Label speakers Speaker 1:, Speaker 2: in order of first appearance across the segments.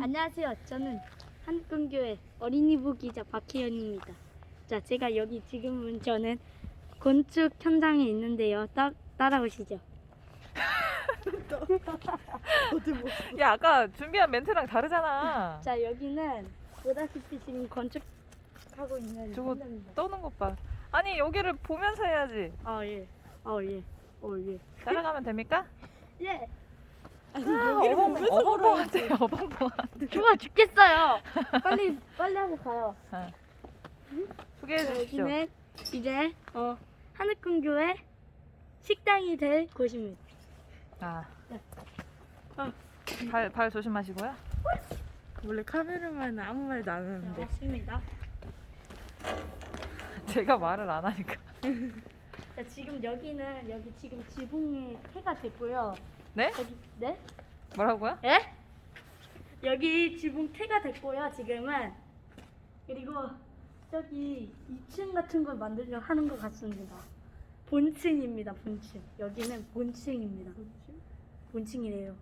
Speaker 1: 안녕하세요. 저는 한국교회 어린이부 기자 박혜연입니다. 자, 제가 여기 지금은 저는 건축 현장에 있는데요. 따, 따라오시죠.
Speaker 2: 야 아까 준비한 멘트랑 다르잖아.
Speaker 1: 자, 여기는 보다시피 지금 건축하고 있는
Speaker 2: 저거
Speaker 1: 현장입니다.
Speaker 2: 떠는 것 봐. 아니 여기를 보면서 해야지.
Speaker 1: 아, 예. 어, 예. 어, 예.
Speaker 2: 따라가면 됩니까?
Speaker 1: 예.
Speaker 2: 아, 어벙 어벙벙한데 어벙벙한.
Speaker 1: 좋아 죽겠어요. 빨리 빨리 하고 가요.
Speaker 2: 소개해
Speaker 1: 자,
Speaker 2: 주시죠.
Speaker 1: 여기는 이제 어 하늘꿈교회 식당이 될 곳입니다.
Speaker 2: 아.
Speaker 1: 어.
Speaker 2: 발, 발 조심하시고요.
Speaker 3: 원래 카메라만 아무 말도 안
Speaker 1: 자,
Speaker 3: 하는데
Speaker 1: 맞습니다.
Speaker 2: 제가 말을 안 하니까.
Speaker 1: 자, 지금 여기는 여기 지금 지붕이 해가 됐고요.
Speaker 2: 네?
Speaker 1: 여기 네?
Speaker 2: 뭐라고요?
Speaker 1: 예? 여기 지붕 태가 됐고요. 지금은 그리고 저기 2층 같은 걸 만들려 하는 것 같습니다. 본층입니다. 본층. 여기는 본층입니다. 본층이래요.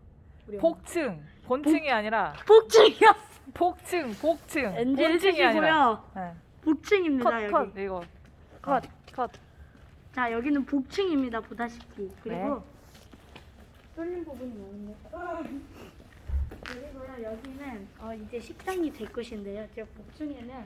Speaker 1: 우리 엄마.
Speaker 2: 복층. 본층이 아니라
Speaker 1: 복층이요.
Speaker 2: 복층, 복층.
Speaker 1: 엔지
Speaker 2: 본층이 아니라. 네.
Speaker 1: 복층입니다.
Speaker 2: 컷,
Speaker 1: 여기.
Speaker 2: 컷. 이거.
Speaker 1: 컷.
Speaker 2: 컷.
Speaker 1: 자 여기는 복층입니다. 보다시피 그리고
Speaker 2: 네.
Speaker 1: 뚫린 부분이 많은데. 그리고요 여기는 어, 이제 식당이 될 것인데요. 제가 복층에는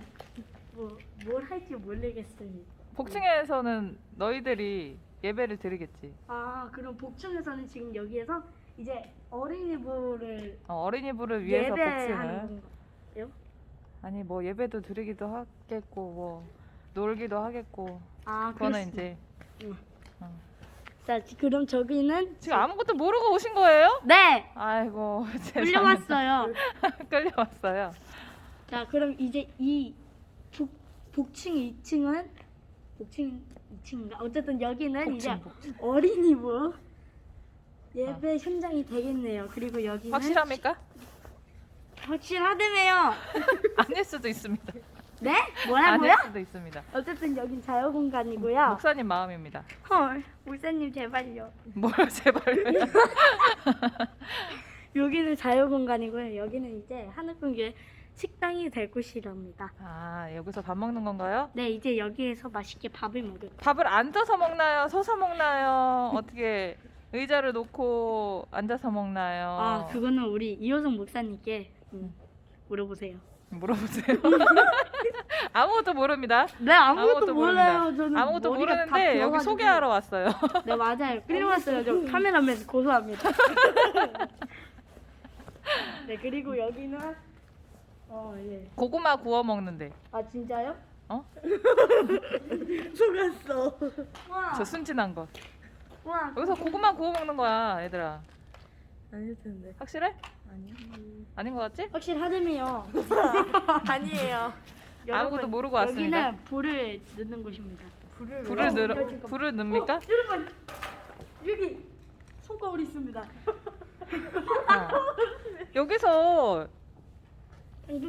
Speaker 1: 뭐 뭘 할지 모르겠습니다.
Speaker 2: 복층에서는 너희들이 예배를 드리겠지.
Speaker 1: 아 그럼 복층에서는 지금 여기에서 이제 어린이부를
Speaker 2: 어, 어린이부를 위해서 복층을.
Speaker 1: 예배하는 건가요?
Speaker 2: 아니 뭐 예배도 드리기도 하겠고 뭐 놀기도 하겠고
Speaker 1: 아
Speaker 2: 그거는
Speaker 1: 그렇습니다.
Speaker 2: 이제
Speaker 1: 자 지- 그럼 저기는
Speaker 2: 지금 아무것도 모르고 오신 거예요?
Speaker 1: 네
Speaker 2: 아이고.
Speaker 1: 끌려왔어요.
Speaker 2: 끌려왔어요.
Speaker 1: 자 그럼 이제 이 북, 북층 2층은 북층 2층인가 어쨌든 여기는 이제. 어린이부 예배 현장이 되겠네요 그리고 여기는
Speaker 2: 확실합니까?
Speaker 1: 확실하다며요
Speaker 2: 아닐 수도 있습니다.
Speaker 1: 네? 뭐라고요?
Speaker 2: 아닐 수도 있습니다.
Speaker 1: 어쨌든 여긴 자유 공간이고요
Speaker 2: 목사님 마음입니다.
Speaker 1: 헐 목사님 제발요
Speaker 2: 뭘 제발.
Speaker 1: 여기는 자유 공간이고요 여기는 이제 하늘궁교회 식당이 될 곳이랍니다
Speaker 2: 아 여기서 밥 먹는 건가요?
Speaker 1: 네 이제 여기에서 맛있게 밥을 먹을
Speaker 2: 밥을 앉아서 먹나요? 서서 먹나요? 어떻게 의자를 놓고 앉아서 먹나요?
Speaker 1: 아 그거는 우리 이호성 목사님께 음, 물어보세요
Speaker 2: 물어보세요. 아무것도 모릅니다.
Speaker 1: 네 아무것도,
Speaker 2: 아무것도
Speaker 1: 몰라요. 저는
Speaker 2: 아무것도
Speaker 1: 머리가 다
Speaker 2: 모르는데 여기
Speaker 1: 비어가지고.
Speaker 2: 소개하러 왔어요.
Speaker 1: 네 맞아요. 끌려왔어요. 저 카메라맨 고소합니다. 네 그리고 여기는 어 예.
Speaker 2: 고구마 구워 먹는데.
Speaker 1: 아 진짜요?
Speaker 2: 어?
Speaker 3: 속았어
Speaker 1: 와.
Speaker 2: 저 순진한 거.
Speaker 1: 와.
Speaker 2: 여기서 고구마 구워 먹는 거야, 얘들아.
Speaker 3: 아닐 텐데
Speaker 2: 확실해?
Speaker 3: 아니
Speaker 2: 아닌 것 같지?
Speaker 1: 확실하다며요.
Speaker 3: 아니에요
Speaker 2: 아무것도 모르고 왔습니다.
Speaker 1: 여기는 불을 넣는 곳입니다.
Speaker 3: 불을
Speaker 2: 불을
Speaker 1: 어,
Speaker 2: 넣. 불을 넣습니까?
Speaker 1: 어, 여러분 여기 손거울 있습니다.
Speaker 2: 어. 여기서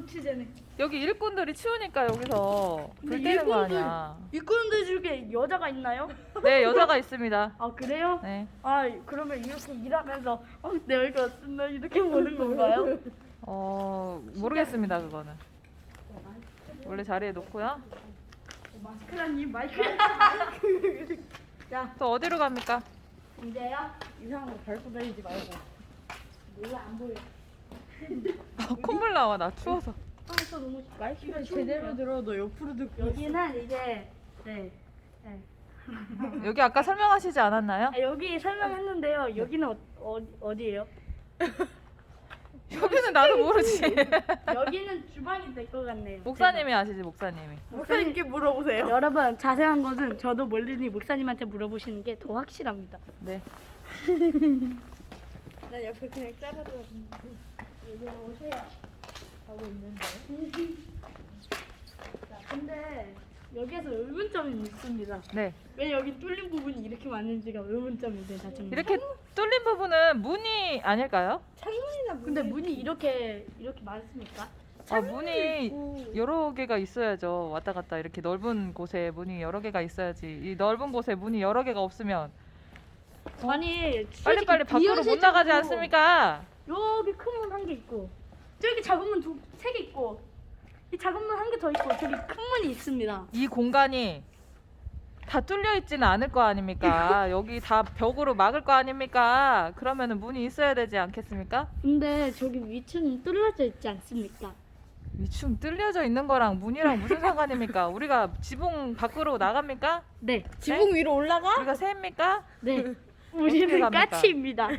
Speaker 1: 취재네.
Speaker 2: 여기 일꾼들이 추우니까 여기서 불
Speaker 1: 근데
Speaker 2: 때는 거
Speaker 1: 일꾼들-
Speaker 2: 아니야.
Speaker 1: 일꾼들 중에 여자가 있나요?
Speaker 2: 네, 여자가 있습니다.
Speaker 1: 아 그래요?
Speaker 2: 네.
Speaker 1: 아 그러면 이렇게 일하면서 어, 내 얼굴 어떻나 이렇게 보는 건가요?
Speaker 2: 어, 모르겠습니다, 그거는. 원래 자리에 놓고요.
Speaker 1: 마스크라니 마이크. 자
Speaker 2: 또 어디로 갑니까?
Speaker 1: 이제요.
Speaker 3: 이상한 거 밟고 다니지 말고
Speaker 1: 몰라 안 보여.
Speaker 2: 어, 콧물 나와, 나 추워서.
Speaker 1: 아저 너무
Speaker 3: 마이크가 제대로 들어도 옆으로 듣고
Speaker 1: 여기는 이제 네. 네.
Speaker 2: 여기 아까 설명하시지 않았나요?
Speaker 1: 아, 여기 설명했는데요. 여기는 어, 어, 어디예요?
Speaker 2: 여기는 나도 모르지.
Speaker 1: 여기는 주방이 될 것 같네요.
Speaker 2: 목사님이 아시지, 목사님이.
Speaker 3: 목사님께 물어보세요
Speaker 1: 여러분 자세한 것은 저도 모르니 목사님한테 물어보시는 게 더 확실합니다.
Speaker 2: 네.
Speaker 3: 난 옆에 그냥 짜라도
Speaker 1: 여기 오세요.
Speaker 3: 하고 있는데
Speaker 1: 자, 근데 여기에서 의문점이 있습니다.
Speaker 2: 네.
Speaker 1: 왜 여기 뚫린 부분이 이렇게 많은지가 돼요, 정말.
Speaker 2: 이렇게 뚫린 부분은 문이 아닐까요?
Speaker 3: 창문이나
Speaker 1: 근데 문이 이렇게 이렇게 많습니까?
Speaker 2: 아, 문이 여러 개가 있어야죠. 왔다 갔다 이렇게 넓은 곳에 문이 여러 개가 있어야지. 이 넓은 곳에 문이 여러 개가 없으면
Speaker 1: 아니
Speaker 2: 빨리빨리 밖으로 못 나가지 않습니까?
Speaker 1: 여기 큰 문 한 개 있고 저기 작은 문 두 세 개 있고 이 작은 문 한 개 더 있고 저기 큰 문이 있습니다.
Speaker 2: 이 공간이 다 뚫려 있지는 않을 거 아닙니까? 여기 다 벽으로 막을 거 아닙니까? 그러면은 문이 있어야 되지 않겠습니까?
Speaker 1: 근데 저기 위층은 뚫려져 있지 않습니까?
Speaker 2: 위층 뚫려져 있는 거랑 문이랑 무슨 상관입니까? 우리가 지붕 밖으로 나갑니까?
Speaker 1: 네,
Speaker 3: 지붕 위로 올라가?
Speaker 2: 우리가 새입니까?
Speaker 1: 네. 우리는
Speaker 2: 갑니까?
Speaker 1: 까치입니다.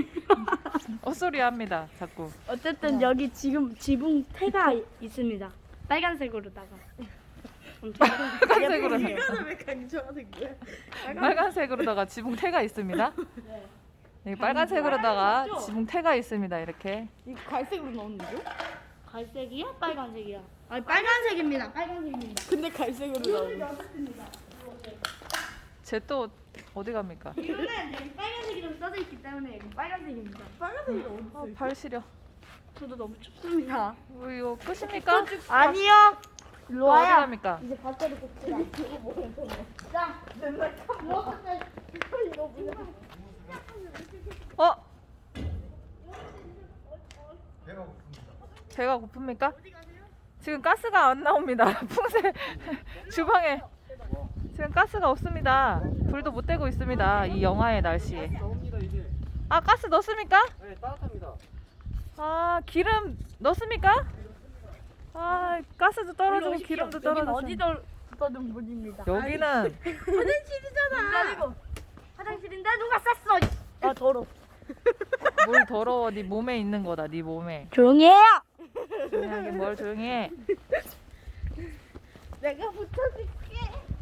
Speaker 2: 헛소리 합니다. 자꾸.
Speaker 1: 어쨌든 여기 지금 지붕 태가 있습니다. 빨간색으로다가. 엄청
Speaker 2: 빨간색으로
Speaker 3: 이거는 왜 강조하는 거야?
Speaker 2: 빨간색으로다가 지붕 태가 있습니다.
Speaker 1: 네.
Speaker 2: 여기 빨간색으로다가
Speaker 1: 맞죠?
Speaker 2: 지붕 태가 있습니다. 이렇게.
Speaker 3: 이거 갈색으로 나오는 거?
Speaker 1: 갈색이야? 빨간색이야? 아니 빨간색입니다. 빨간색입니다.
Speaker 3: 근데 갈색으로 나오는 거.
Speaker 2: 쟤또 어디 갑니까?
Speaker 1: 이거는 여기 빨간색이라고 써져 있기 때문에 여기 빨간색입니다.
Speaker 3: 빨간색이 어디
Speaker 2: 아,
Speaker 3: 있어?
Speaker 2: 발 시려.
Speaker 1: 저도 너무 춥습니다.
Speaker 2: 뭐 이거 끝입니까?
Speaker 1: 아니요. 일로
Speaker 2: 또 어디
Speaker 1: 와요.
Speaker 2: 갑니까?
Speaker 1: 이제 밧자리 꼽자. 자, 이거 뭐야?
Speaker 2: 어? 배가 고픕니까? 지금 가스가 안 나옵니다. 풍세 주방에 지금 가스가 없습니다. 불도 못 떼고 있습니다. 이 영하의 날씨에.
Speaker 4: 나옵니다 이제.
Speaker 2: 아 가스 넣습니까?
Speaker 4: 네 따뜻합니다.
Speaker 2: 아 기름 넣습니까? 아 가스도 떨어지고. 기름도 떨어지고.
Speaker 1: 어디서 떠든 문입니다.
Speaker 2: 여기는
Speaker 1: 화장실이잖아. 아니고 화장실인데 누가 쌌어? 아 더러.
Speaker 2: 뭘 더러워. 네 몸에 있는 거다. 네 몸에.
Speaker 1: 조용히 해요.
Speaker 2: 조용하게 뭘 조용히 해.
Speaker 3: 내가 붙여줄게.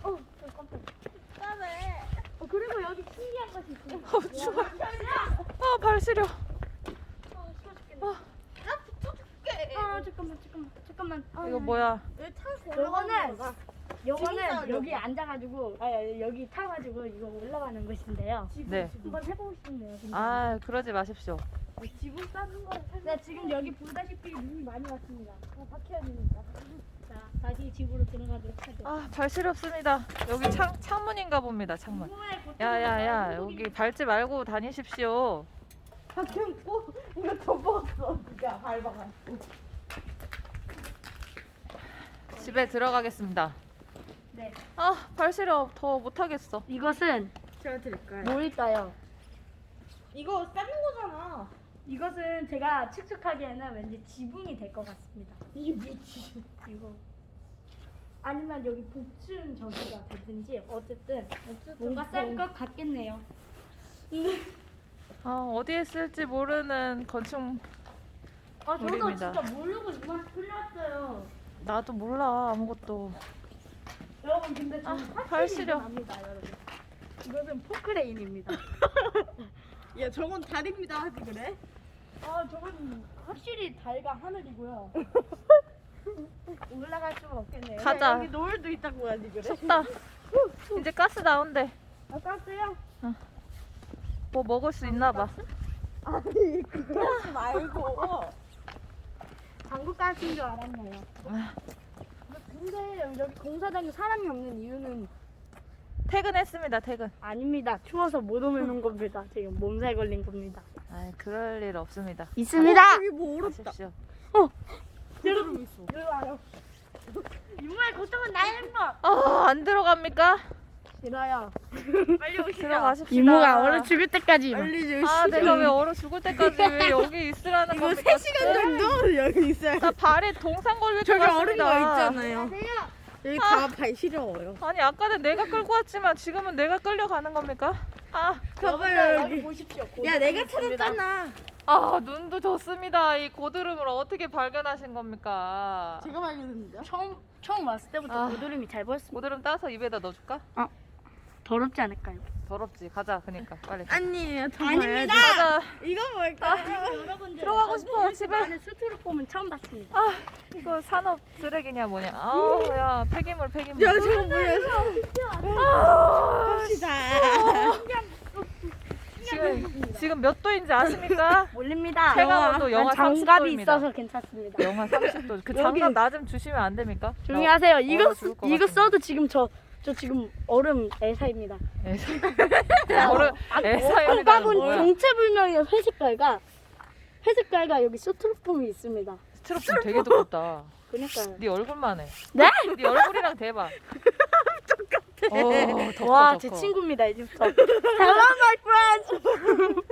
Speaker 1: 어, 저 깜짝.
Speaker 3: 땀에.
Speaker 1: 어, 그리고 여기 신기한 것이 있어요.
Speaker 2: 어 추워. 아발 시려.
Speaker 1: 어, 추워 죽겠네.
Speaker 3: 나 붙여줄게.
Speaker 1: 아 잠깐만 잠깐만 잠깐만. 아,
Speaker 2: 이거 뭐야?
Speaker 3: 왜 타고
Speaker 1: 요거는 요거는 여기. 앉아가지고 아 여기 타가지고 이거 올라가는 것인데요.
Speaker 2: 네.
Speaker 1: 한번 해보고 싶네요. 근데.
Speaker 2: 아 그러지 마십시오.
Speaker 3: 지붕 싸는 거
Speaker 1: 네 지금 여기 보다시피 눈이 많이 왔습니다. 어, 박혀야 됩니다. 자 다시 집으로 들어가도록 하죠.
Speaker 2: 아발 시렵습니다. 여기 창 창문인가 봅니다. 창문. 야야야 여기 밟지 말고 다니십시오.
Speaker 3: 박혔고 이거 덮었어. 네가 밟아가지고.
Speaker 2: 집에 들어가겠습니다.
Speaker 1: 네.
Speaker 2: 아발 시려 더 못하겠어.
Speaker 1: 이것은
Speaker 3: 제가 드릴까요?
Speaker 1: 뭘까요?
Speaker 3: 이거 싸는 거잖아.
Speaker 1: 이것은 제가 측측하기에는 왠지 지붕이 될 것 같습니다.
Speaker 3: 이게 뭐지?
Speaker 1: 이거 아니면 여기 복층 저기가 되든지 어쨌든 뭔가 쌀 것 같겠네요.
Speaker 2: 아 어디에 쓸지 모르는 건축
Speaker 1: 아 저도
Speaker 2: 우리입니다.
Speaker 1: 진짜 모르고 이만 풀렸어요.
Speaker 2: 나도 몰라 아무것도.
Speaker 1: 여러분 근데 저는
Speaker 2: 아, 발 시려.
Speaker 1: 압니다 여러분. 이것은 포크레인입니다.
Speaker 3: 야 저건 다리입니다 하지 그래?
Speaker 1: 아 저건 확실히 달과 하늘이고요. 올라갈 수가 없겠네요.
Speaker 2: 가자.
Speaker 3: 여기 노을도 있다고 하지 그래?
Speaker 2: 춥다. 이제 가스 나온대.
Speaker 1: 아까웠어요?
Speaker 2: 뭐 먹을 수 있나 봐.
Speaker 3: 아니 그거 말고.
Speaker 1: 방구 가스인 줄 알았네요. 근데 여기 공사장에 사람이 없는 이유는
Speaker 2: 퇴근했습니다. 퇴근.
Speaker 1: 아닙니다. 추워서 못 오는 겁니다. 지금 몸살 걸린 겁니다.
Speaker 2: 아 그럴 일 없습니다.
Speaker 1: 있습니다.
Speaker 3: 여기 뭐 어렵다.
Speaker 2: 가십시오.
Speaker 3: 여러분 있어.
Speaker 1: 여기 와요. 이모의 고통은 나의 것.
Speaker 2: 아안 들어갑니까?
Speaker 1: 싫어요.
Speaker 3: 빨리 오시죠.
Speaker 2: 들어가십시다.
Speaker 1: 이모가 얼어 죽을 때까지.
Speaker 3: 빨리 주시죠.
Speaker 2: 아 내가 왜 얼어 죽을 때까지 왜 여기 있으라는
Speaker 3: 이거
Speaker 2: 겁니까?
Speaker 3: 3시간 정도 여기 있어요.
Speaker 2: 나 발에 동상 걸릴 것
Speaker 3: 저기
Speaker 2: 같습니다.
Speaker 3: 얼은 거 있잖아요. 여기 다발 시려워요.
Speaker 2: 아니 아까는 내가 끌고 왔지만 지금은 내가 끌려가는 겁니까? 아,
Speaker 3: 봐봐요
Speaker 1: 여기. 보십시오.
Speaker 3: 야 내가 찾았잖아.
Speaker 2: 아 눈도 졌습니다. 이 고드름을 어떻게 발견하신 겁니까?
Speaker 3: 제가 발견했는데.
Speaker 1: 처음 처음 왔을 때부터
Speaker 2: 아.
Speaker 1: 고드름이 잘 보였습니다.
Speaker 2: 고드름 따서 입에다 넣어줄까?
Speaker 1: 더럽지 않을까요?
Speaker 2: 더럽지. 가자. 그니까 빨리.
Speaker 3: 아니에요. 더
Speaker 1: 아닙니다.
Speaker 2: 가자.
Speaker 3: 이거 뭘까?
Speaker 1: 여러분들
Speaker 2: 들어가고 싶어, 집에.
Speaker 1: 안에 스티로폼은 처음 봤습니다.
Speaker 2: 아 이거 산업 쓰레기냐 뭐냐. 아우 야 폐기물 폐기물.
Speaker 3: 야 저거 뭐야?
Speaker 2: 아,
Speaker 3: 갑시다.
Speaker 2: 지금 지금 몇 도인지 아십니까?
Speaker 1: 몰립니다.
Speaker 2: 체감온도 영하
Speaker 1: 난 장갑이
Speaker 2: 30도 입니다.
Speaker 1: 있어서 괜찮습니다.
Speaker 2: 영하 30도. 그
Speaker 1: 여기-
Speaker 2: 장갑 나 좀 주시면 안 됩니까?
Speaker 1: 조용히
Speaker 2: 나
Speaker 1: 하세요.
Speaker 2: 얼어
Speaker 1: 이거
Speaker 2: 죽을 것
Speaker 1: 이거
Speaker 2: 같은데.
Speaker 1: 써도 지금 저 저 지금 얼음 애사입니다.
Speaker 2: 애사. 얼음 애사입니다.
Speaker 1: 깜깜은
Speaker 2: 뭐야?
Speaker 1: 정체불명의 회색깔과 회색깔과 여기 스트로폼이 있습니다.
Speaker 2: 스트로폼 되게 두껍다.
Speaker 1: 그러니까요.
Speaker 2: 네 얼굴만 해.
Speaker 1: 네?
Speaker 2: 네 얼굴이랑 대봐. 똑같아. 어, 더
Speaker 1: 와,
Speaker 2: 커,
Speaker 1: 제. 친구입니다 이제부터. Hello, my friends.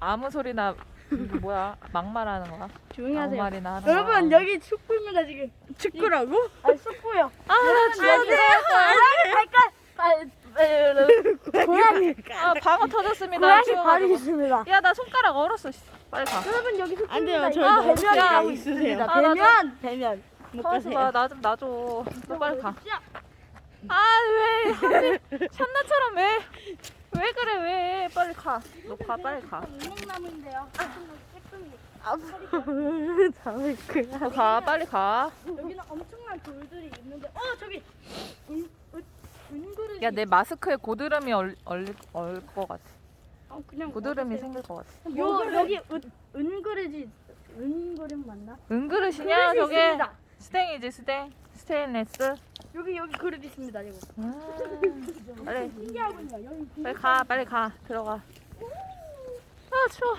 Speaker 2: 아무 소리나 이거 뭐야? 막말하는 거야?
Speaker 1: 조용히
Speaker 2: 아무
Speaker 1: 하세요.
Speaker 2: 말이나 하는
Speaker 1: 여러분
Speaker 2: 거야.
Speaker 1: 여기 축구입니다 지금.
Speaker 3: 축구라고?
Speaker 1: 아 축구요.
Speaker 2: 아, 나 진짜
Speaker 1: 고양이 발깔. 아, 고양이.
Speaker 2: 아, 방어 터졌습니다.
Speaker 1: 고양이
Speaker 2: 추워가지고.
Speaker 1: 발이 있습니다.
Speaker 2: 야, 나 손가락 얼었어. 씨. 빨리 가.
Speaker 1: 여러분 여기
Speaker 3: 안 돼요.
Speaker 1: 축구입니다.
Speaker 3: 저
Speaker 1: 이거
Speaker 3: 너무
Speaker 1: 배면이라고
Speaker 3: 야,
Speaker 1: 있습니다.
Speaker 3: 있으세요.
Speaker 2: 아,
Speaker 1: 배면, 배면.
Speaker 3: 못
Speaker 2: 가만있어
Speaker 3: 가세요.
Speaker 2: 봐. 나 좀 놔줘. 너 빨리 가.
Speaker 1: 자,
Speaker 2: 아, 왜? 하필 샷나처럼 왜? 왜 그래, 왜? 빨리 가. 너 가, 빨리 가.
Speaker 1: 운동나무인데요.
Speaker 3: 잠을 그냥.
Speaker 2: 너 가, 빨리 가.
Speaker 1: 여기는 엄청난 돌들이 있는데, 어 저기 은, 은, 은그릇이.
Speaker 2: 야, 내 마스크에 고드름이 얼, 얼, 얼것 같아.
Speaker 1: 어, 그냥
Speaker 2: 고드름이
Speaker 1: 먹으세요.
Speaker 2: 생길 것 같아.
Speaker 1: 요 여기 은, 은그릇이 은그릇 맞나?
Speaker 2: 은그릇이냐,
Speaker 1: 그릇이
Speaker 2: 저게?
Speaker 1: 있습니다.
Speaker 2: 스탱이지, 스탱. 스테인레스.
Speaker 1: 여기 여기 그릇 있습니다. 이거.
Speaker 2: 음, 빨리,
Speaker 1: 신기하군요. 여기
Speaker 2: 빨리 가, 빨리 가. 들어가. 아, 추워.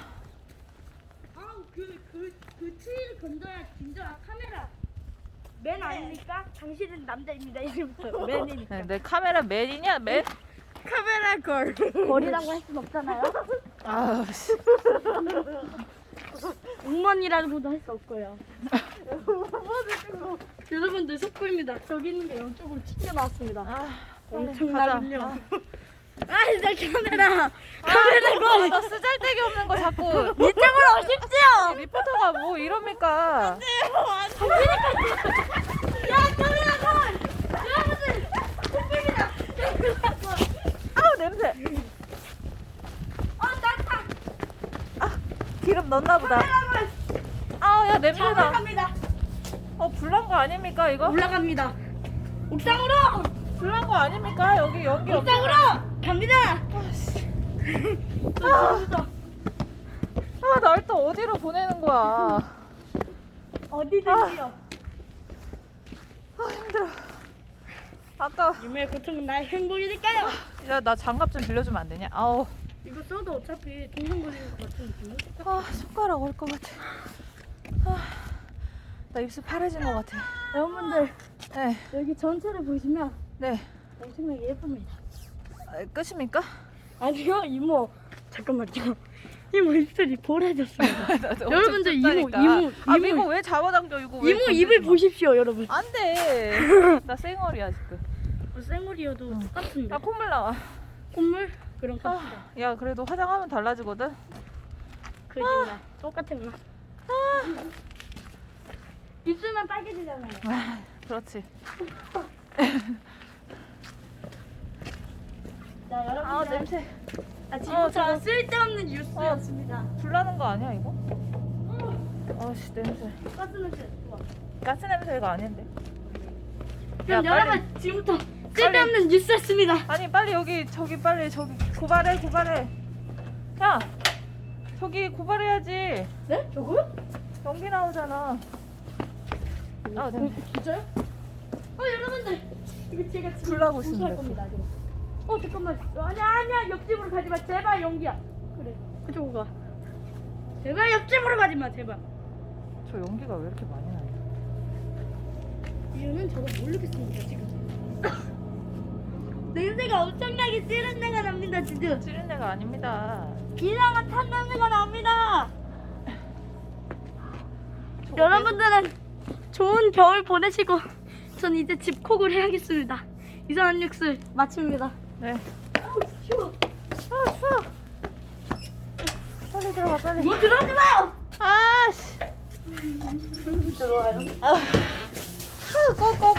Speaker 1: 아그그그 그 트위를 건져야 진짜 카메라 맨 아닙니까? 당신은 남자입니다. 이름부터 맨이니까.
Speaker 2: 네, 내 카메라 맨이냐, 맨?
Speaker 3: 카메라 걸.
Speaker 1: 거리라고 할 순 없잖아요.
Speaker 2: 아우, 씨.
Speaker 1: 응원이라고도 할 수 없고요. 여러분들 속보입니다. 저기 있는 게 이쪽으로 튀겨 나왔습니다.
Speaker 2: 아,
Speaker 1: 엄청나군요.
Speaker 2: 가자.
Speaker 1: 아, 진짜 카메라.
Speaker 2: 카메라 너 쓰잘데기 없는 거 자꾸
Speaker 1: 이쪽으로 오십시오.
Speaker 2: 리포터가 뭐 이럽니까?
Speaker 1: 야, 카메라 여러분들 속보입니다.
Speaker 2: 아우 냄새.
Speaker 1: 어, 나타.
Speaker 2: 기름 넣나 보다. 아우 야 냄새나.
Speaker 1: 올라갑니다.
Speaker 2: 어 불난 거 아닙니까 이거?
Speaker 1: 올라갑니다. 옥상으로.
Speaker 2: 불난 거 아닙니까? 여기 연기 없.
Speaker 1: 옥상으로 갑니다.
Speaker 2: 아날 또 어디로 보내는 거야?
Speaker 1: 어디든지요.
Speaker 2: 아 힘들어. 아까
Speaker 1: 유명의 고통은 나의 행복이니까요.
Speaker 2: 야 나 장갑 좀 빌려주면 안 되냐? 아우
Speaker 1: 이거 써도 어차피 동상 걸리는 것 같은 느낌.
Speaker 2: 아 손가락 올것 같아. 아, 나 입술 파래진 것 같아.
Speaker 1: 여러분들
Speaker 2: 네,
Speaker 1: 여기 전체를 보시면
Speaker 2: 네.
Speaker 1: 엄청나게 예쁩니다.
Speaker 2: 아, 끝입니까?
Speaker 1: 아니요 이모 잠깐만요. 이모 입술이 보라졌습니다. 여러분들 이모,
Speaker 2: 춥다니까.
Speaker 1: 이모,
Speaker 2: 아
Speaker 1: 이모.
Speaker 2: 이거 왜 잡아당겨 이거 왜
Speaker 1: 이모
Speaker 2: 건드리지
Speaker 1: 입을
Speaker 2: 마.
Speaker 1: 보십시오 여러분.
Speaker 2: 안 돼 나 쌩얼이야 지금
Speaker 1: 어, 생물이어도
Speaker 2: 응.
Speaker 1: 똑같은데.
Speaker 2: 나 콧물 나와
Speaker 1: 콧물? 그럼 갑시다.
Speaker 2: 아, 야 그래도 화장하면 달라지거든
Speaker 1: 거짓말. 똑같은 거. 입술만 빨개지잖아요.
Speaker 2: 아, 그렇지
Speaker 1: 자 여러분들.
Speaker 2: 아 냄새
Speaker 1: 아,
Speaker 2: 어,
Speaker 1: 지금부터
Speaker 2: 저거-
Speaker 1: 쓸데없는 뉴스였습니다.
Speaker 2: 불나는 거 아니야 이거? 아씨 냄새
Speaker 1: 가스 냄새. 좋아.
Speaker 2: 가스 냄새가 아닌데
Speaker 1: 그럼
Speaker 2: 야, 빨리.
Speaker 1: 여러분 지금부터 쓸데없는 뉴스였습니다.
Speaker 2: 아니 빨리 여기 저기 빨리 저기 고발해 고발해 야 저기 고발해야지
Speaker 1: 네? 저거요?
Speaker 2: 연기 나오잖아 아 냄새
Speaker 1: 진짜요? 어 여러분들. 이거 제가 지금
Speaker 2: 불나고 있습니다,
Speaker 1: 겁니다. 지금. 어 잠깐만. 어, 아니야 아니야. 옆집으로 가지 마. 제발 연기야. 그래. 그쪽으로 가. 제발 옆집으로 가지 마 제발.
Speaker 2: 저 연기가 왜 이렇게 많이 나냐
Speaker 1: 이유는 저도 모르겠습니다 지금. 냄새가 엄청나게 찌른 내가 납니다 지금.
Speaker 2: 찌른 데가 아닙니다.
Speaker 1: 이상한 탄 냄새가 납니다.
Speaker 2: 저거
Speaker 1: 여러분들은 좋은 겨울 보내시고 전 이제 집콕을 해야겠습니다. 이상한 뉴스 마칩니다.
Speaker 2: 네.
Speaker 1: 아우 추워.
Speaker 2: 아 추워 빨리 들어가 빨리.
Speaker 1: 뭐 들어오지 마요!
Speaker 2: 아씨.
Speaker 1: 들어와요.
Speaker 2: 꼭꼭